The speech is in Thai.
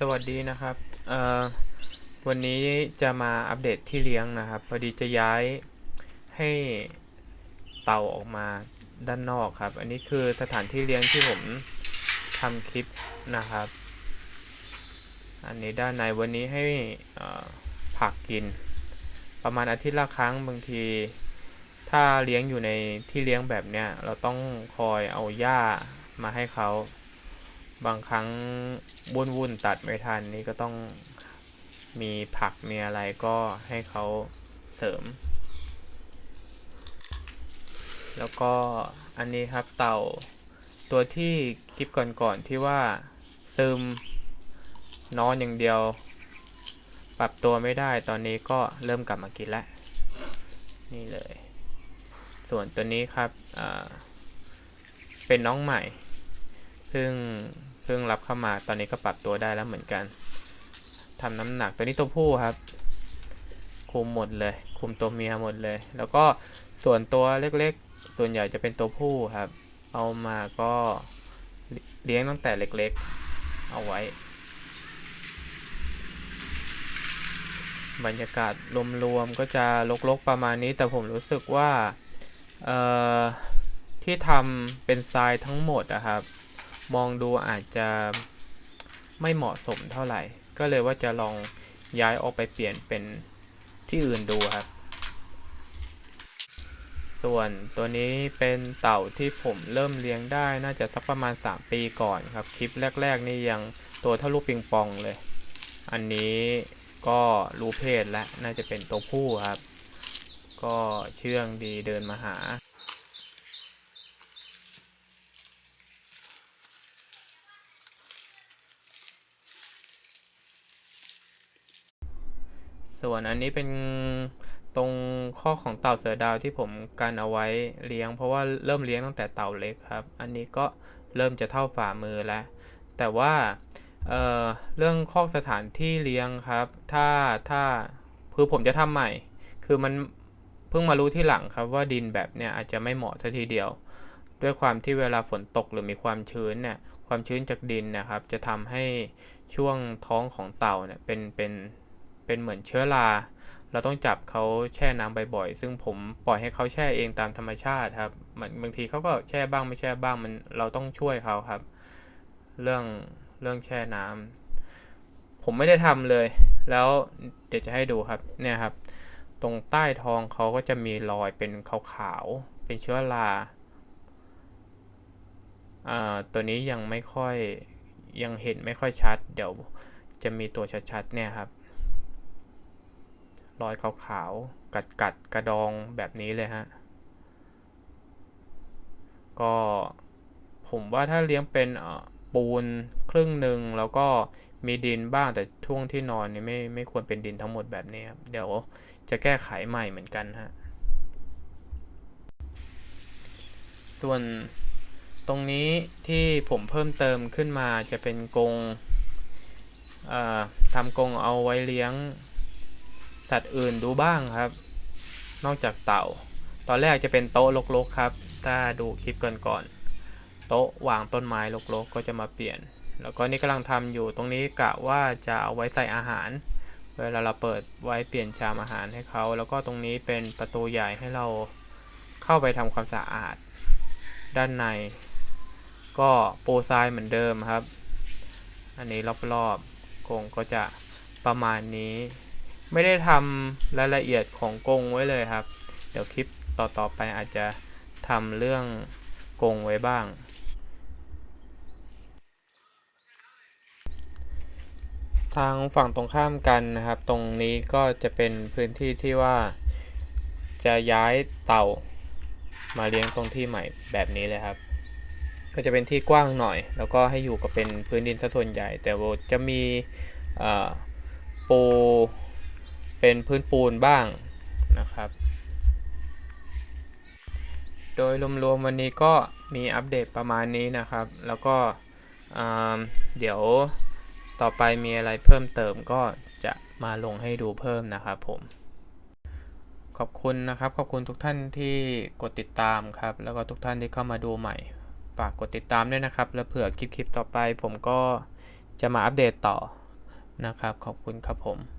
สวัสดีนะครับ วันนี้จะมาอัปเดตที่เลี้ยงนะครับ พอดีจะย้ายให้เต่าออกมาด้านนอกครับ อันนี้คือสถานที่เลี้ยงที่ผมทำคลิปนะครับ อันนี้ด้านในวันนี้ให้ผักกิน ประมาณอาทิตย์ละครั้งบางที ถ้าเลี้ยงอยู่ในที่เลี้ยงแบบเนี้ยเราต้องคอยเอาหญ้ามาให้เขา บางครั้งวุ่นวุ่นตัดไม่ทันนี่ก็ต้องมีผักมีอะไรก็ให้เขาเสริม แล้วก็อันนี้ครับเต่าตัวที่คลิปก่อนๆที่ว่าซึมนอนอย่างเดียว ปรับตัวไม่ได้ตอนนี้ก็เริ่มกลับมากินแล้ว นี่เลย ส่วนตัวนี้ครับเป็นน้องใหม่ เพิ่งเพิ่งรับเข้ามาตอนนี้ก็ปรับตัวได้แล้วเหมือนกันทำน้ำหนักตัวนี้ตัวผู้ครับ คุมหมดเลย คุมตัวเมียหมดเลย แล้วก็ส่วนตัวเล็กๆ ส่วนใหญ่จะเป็นตัวผู้ครับ เอามาก็เลี้ยงตั้งแต่เล็กๆ เอาไว้ บรรยากาศรวมๆก็จะลกๆประมาณนี้ แต่ผมรู้สึกว่าที่ทำเป็นทรายทั้งหมดอะครับ มองดูอาจจะไม่เหมาะสมเท่าไหร่ ก็เลยว่าจะลองย้ายออกไปเปลี่ยนเป็นที่อื่นดูครับ ส่วนตัวนี้เป็นเต่าที่ผมเริ่มเลี้ยงได้น่าจะสักประมาณ 3 ปีก่อนครับ คลิปแรก ๆ นี่ยังตัวเท่าลูกปิงปองเลย อันนี้ก็รู้เพศแล้วน่าจะเป็นตัวผู้ครับ ก็เชื่องดีเดินมาหา ส่วนอันนี้เป็นตรงข้อของเต่าเสือดาวที่ผมกันเอาไว้เลี้ยง เพราะว่าเริ่มเลี้ยงตั้งแต่เต่าเล็กครับ อันนี้ก็เริ่มจะเท่าฝ่ามือแล้ว แต่ว่าเเรื่องคอกสถานที่เลี้ยงครับ ถ้าถ้าคือผมจะทำใหม่ คือมันเพิ่งมารู้ที่หลังครับว่าดินแบบเนี้ยอาจจะไม่เหมาะซะทีเดียว ด้วยความที่เวลาฝนตกหรือมีความชื้นเนี่ยความชื้นจากดินนะครับ จะทำให้ช่วงท้องของเต่าเนี่ยเป็นเป็น เป็นเหมือนเชื้อรา เราต้องจับเขาแช่น้ำบ่อยๆ ซึ่งผมปล่อยให้เขาแช่เองตามธรรมชาติครับเหมือนบางทีเขาก็แช่บ้างไม่แช่บ้างมันเราต้องช่วยเขาครับ เรื่องเรื่องแช่น้ำผมไม่ได้ทำเลย แล้วเดี๋ยวจะให้ดูครับเนี่ยครับ ตรงใต้ท้องเขาก็จะมีรอยเป็นขาวๆเป็นเชื้อราอ่าตัวนี้ยังไม่ค่อยยังเห็นไม่ค่อยชัด เดี๋ยวจะมีตัวชัดๆเนี่ยครับ รอยขาวๆ กัดกัดๆกระดองแบบนี้เลยฮะ ก็ผมว่าถ้าเลี้ยงเป็นปูนครึ่งหนึ่งแล้วก็มีดินบ้างแต่ช่วงที่นอนนี่ไม่ไม่ควรเป็นดินทั้งหมดแบบนี้ครับ เดี๋ยวจะแก้ไขใหม่เหมือนกันฮะ ส่วนตรงนี้ที่ผมเพิ่มเติมขึ้นมาจะเป็นกรงทำกรงเอาไว้เลี้ยง สัตว์อื่นดูบ้างครับ นอกจากเต่า ตอนแรกจะเป็นโต๊ะรกๆครับ ถ้าดูคลิปก่อนๆโต๊ะวางต้นไม้รกๆก็จะมาเปลี่ยน แล้วก็นี่กำลังทำอยู่ตรงนี้กะว่าจะเอาไว้ใส่อาหาร เวลาเราเปิดไว้เปลี่ยนชามอาหารให้เขาแล้วก็ตรงนี้เป็นประตูใหญ่ให้เราเข้าไปทำความสะอาด ด้านใน ก็ปูทรายเหมือนเดิมครับ อันนี้รอบๆกงก็จะประมาณนี้ ไม่ได้ทำรายละเอียดของกงไว้เลยครับ เดี๋ยวคลิปต่อๆไปอาจจะทำเรื่องกงไว้บ้าง ทางฝั่งตรงข้ามกันนะครับ ตรงนี้ก็จะเป็นพื้นที่ที่ว่าจะย้ายเต่ามาเลี้ยงตรงที่ใหม่แบบนี้เลยครับ ก็จะเป็นที่กว้างหน่อย แล้วก็ให้อยู่กับเป็นพื้นดินซะส่วนใหญ่ แต่จะมีปู เป็นพื้นปูนบ้างนะครับ โดยรวมๆวันนี้ก็มีอัปเดตประมาณนี้นะครับ แล้วก็เดี๋ยวต่อไปมีอะไรเพิ่มเติมก็จะมาลงให้ดูเพิ่มนะครับผม ขอบคุณนะครับ ขอบคุณทุกท่านที่กดติดตามครับ แล้วก็ทุกท่านที่เข้ามาดูใหม่ ฝากกดติดตามด้วยนะครับ แล้วเผื่อคลิปๆต่อไปผมก็จะมาอัปเดตต่อนะครับ ขอบคุณครับผม